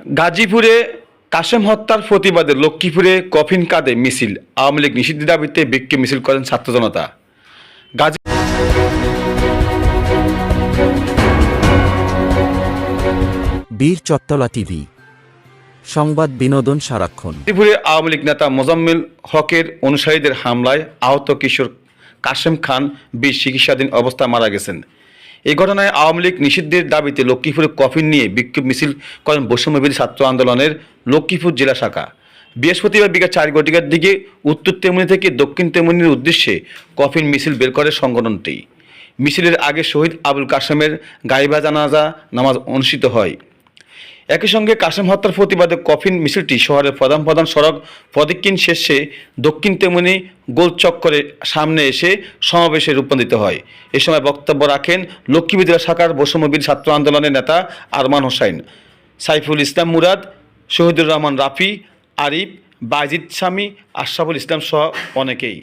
গাজীপুরে কাশেম হত্যার প্রতিবাদে লক্ষ্মীপুরে কফিন কাঁধে মিছিল। আওয়ামী লীগ নিষিদ্ধ দাবিতে বিক্ষোভ মিছিল করেন ছাত্র জনতা। গাজী বীর চত্তলা টিভি সংবাদ বিনোদন সারাক্ষণ। গাজীপুরে আওয়ামী লীগ নেতা মোজাম্মেল হকের অনুসারীদের হামলায় আহত কিশোর কাশেম খান বীর চিকিৎসাধীন অবস্থায় মারা গেছেন। এই ঘটনায় আওয়ামী লীগ নিষিদ্ধের দাবিতে লক্ষ্মীপুরে কফিন নিয়ে বিক্ষোভ মিছিল করেন বৈষম্যবিরোধী ছাত্র আন্দোলনের লক্ষ্মীপুর জেলা শাখা। বৃহস্পতিবার বিকেল চার ঘটিকার দিকে উত্তর তেমনি থেকে দক্ষিণ তেমনির উদ্দেশ্যে কফিন মিছিল বের করে সংগঠনটি। মিছিলের আগে শহীদ আবুল কাশেমের গাইবা জানাজা নামাজ অনুষ্ঠিত হয়। একই সঙ্গে কাশেম হত্যার প্রতিবাদে কফিন মিছিলটি শহরের প্রধান প্রধান সড়ক প্রদক্ষিণ শেষে দক্ষিণ তেমনি গোল চক্করে সামনে এসে সমাবেশে রূপান্তরিত হয়। এ সময় বক্তব্য রাখেন লক্ষ্মী জেলা শাখার বৈষম্যবীর ছাত্র আন্দোলনের নেতা আরমান হোসাইন। সাইফুল ইসলাম মুরাদ, শহীদুর রহমান রাফি, আরিফ, বাজিদ স্বামী, আশরাফুল ইসলাম সহ অনেকেই।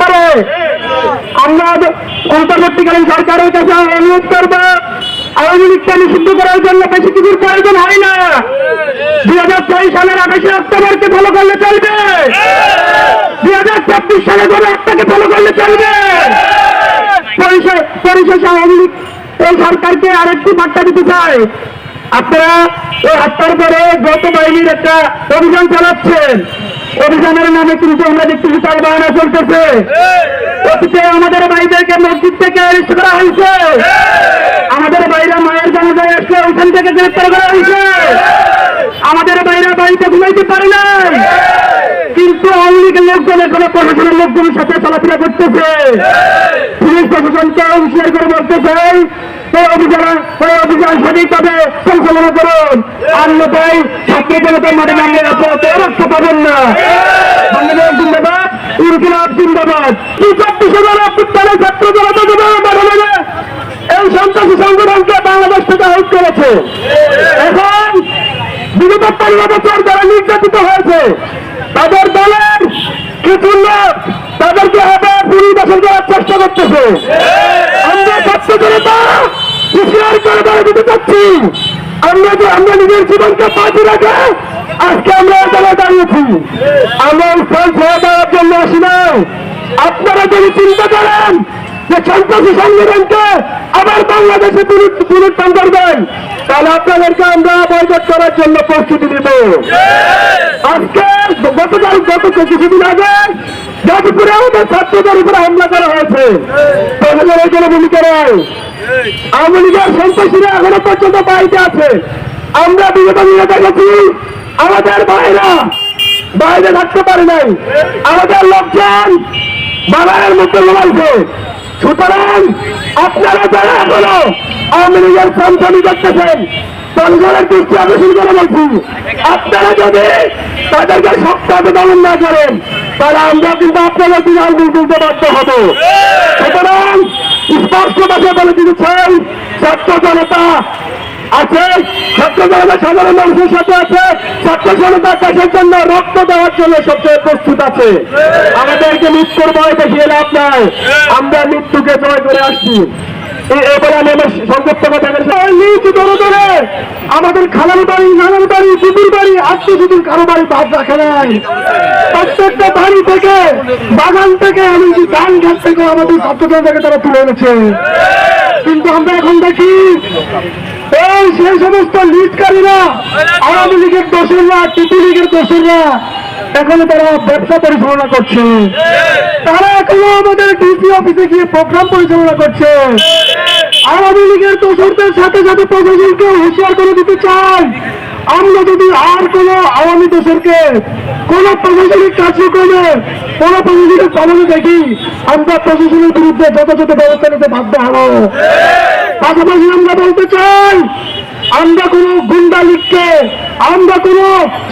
পারে। আমরা অন্তর্বর্তীকালীন সরকারের কাছে অনুরোধ করব। আওয়ামী লীগকে নিষিদ্ধ করার জন্য বেশি কিছুর প্রয়োজন হয় না। দুই হাজার তেইশ সালের আঠাশে অক্টোবরকে ফলো করলে চলবে। দুই হাজার চব্বিশ সালে কোনো একটাকে ফলো করলে চলবে। পরিশেষে আওয়ামী লীগ, এই সরকারকে আরেকটি বার্তা দিতে চায় আপনারা এই হত্যার পরে যৌথ বাহিনীর একটা অভিযান চালাচ্ছেন। অভিযানের নামে কিন্তু আমরা দেখতেছি চাল বাহানা চলতেছে। অতীতে আমাদের ভাইদেরকে মসজিদ থেকে অ্যারেস্ট করা হয়েছে। আমাদের বাইরে মায়ের জানাজায় আসলে ওখান থেকে গ্রেপ্তার করা হয়েছে। আমাদের বাইরে বাড়িতে ঘুমাইতে পারে নাই। কিন্তু আওয়ামী লীগের লোকজন এখনও প্রশাসনের লোকজনের সাথে চলাফেরা করতেছে। পুলিশ প্রশাসনকে হুঁশিয়ার করে বলতে চাই এই অভিযান এই অভিযান সঠিকভাবে পরিচালনা করুন। অন্যথায় ছাত্র জনতার মাঠে নামলে আপনারা রক্ষা পাবেন না। বছর নির্যাতিত হয়েছে, তাদের দলের কিছু লোক তাদেরকে হাতে পরিবেশন করার চেষ্টা করতেছে। আমরা ছাত্র জনতা হুঁশিয়ার যে আমরা নিজের জীবনকে বাঁচিয়ে রাখে, আজকে আমরা দাঁড়িয়েছি। আমরা দেওয়ার আসি নাই আপনারা যদি চিন্তা করেন যে সন্ত্রাসী সংগঠনকে আবার বাংলাদেশে পুনরুত্থান করবেন, তাহলে আপনাদেরকে আমরা বয়কট করার জন্য প্রস্তুতি নেব। আজকে গতকাল, গত কিছুদিন আগে গাজীপুরে আমাদের ছাত্রদের উপরে হামলা করা হয়েছে। প্রশাসনের কোনো ভূমিকা নেই আওয়ামী লীগের সন্ত্রাসীরা এখনও পর্যন্ত বাড়িতে আছে। আমরা বিগত দিনে দেখেছি, আমাদের ভাইরা বাইরে থাকতে পারে নাই। আমাদের লোকজন বাগানের মধ্যে লড়াইছে সুতরাং আপনারা যারা এখনও আওয়ামী লীগের সন্তানি করতেছেন সরকারের দৃষ্টি আকর্ষণ করে বলছি, আপনারা যদি তাদেরকে শক্তভাবে দমন না করেন, তাহলে আমরা কিন্তু আপনাদের দিকে আঙ্গুল তুলতে বাধ্য হব। সুতরাং স্পষ্ট ভাষায় বলে দিতে ছাত্র জনতা আছে আমাদেরকে লাভ নাই। আমরা মৃত্যুকে করে আসছি। আমাদের খালার বাড়ি, নানার বাড়ি, দিদির বাড়ি, আত্মীয় স্বজন কারও বাড়ি বাদ রাখে নাই। প্রত্যেকটা বাড়ি থেকে, বাগান থেকে, এমনকি ধান ঘাট থেকে আমাদের ছাত্রজনতাকে তারা তুলে এনেছে। কিন্তু আমরা এখন দেখি এই সেই সমস্ত লিডকারীরা আওয়ামী লীগের দোষররা টিপি লীগের দোষররা এখানে তারা ব্যবসা পরিচালনা করছে। তারা এখনও আমাদের ডিসি অফিসে গিয়ে প্রোগ্রাম পরিচালনা করছে। আওয়ামী লীগের দোষরদের সাথে সাথে প্রশাসনকে হুঁশিয়ার করে দিতে চাই আমরা যদি আর কোন আওয়ামী দোষরকে কোন প্রশাসনিক কার্যক্রমে, কোন প্রশাসনিক পালনে দেখি, আমরা প্রশাসনের বিরুদ্ধে যথাযথ ব্যবস্থা নিতে বাধ্য হব। পাশাপাশি আমরা বলতে চাই, আমরা কোন গুন্ডা লীগকে, আমরা কোন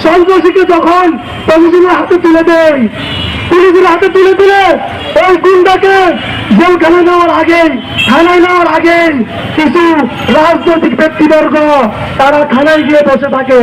সন্ত্রাসীকে যখন প্রশাসনের হাতে তুলে দেই, পুলিশের হাতে তুলে দিলে ওই গুন্ডাকে জেলখানে নেওয়ার আগে থানায় নেওয়ার আগে কিছু রাজনৈতিক ব্যক্তিবর্গ তারা থানায় গিয়ে বসে থাকে।